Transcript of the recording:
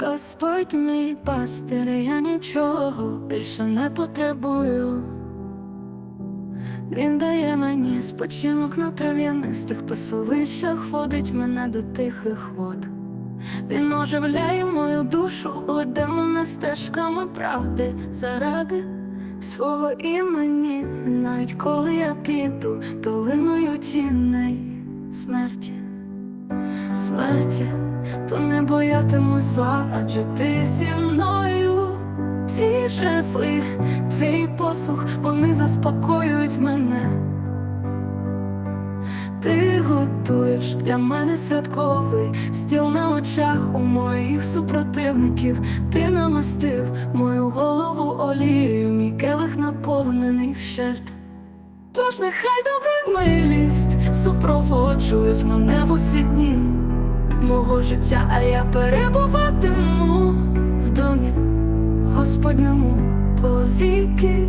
Господь мій пастир, я нічого більше не потребую. Він дає мені спочинок на трав'янистих пасовищах, водить мене до тихих вод. Він оживляє мою душу, веде мене стежками правди заради свого імені, навіть коли я піду долиною тіней смерті, смерті, то не боятимусь зла, ти зі мною. Твій жезли, твій посух, вони заспокоюють мене. Ти готуєш для мене святковий стіл на очах у моїх супротивників. Ти намастив мою голову олією, мій келих наповнений вщерть. Тож нехай добра милість супроводжують мене в усі дні життя, а я перебуватиму в домі Господньому повіки.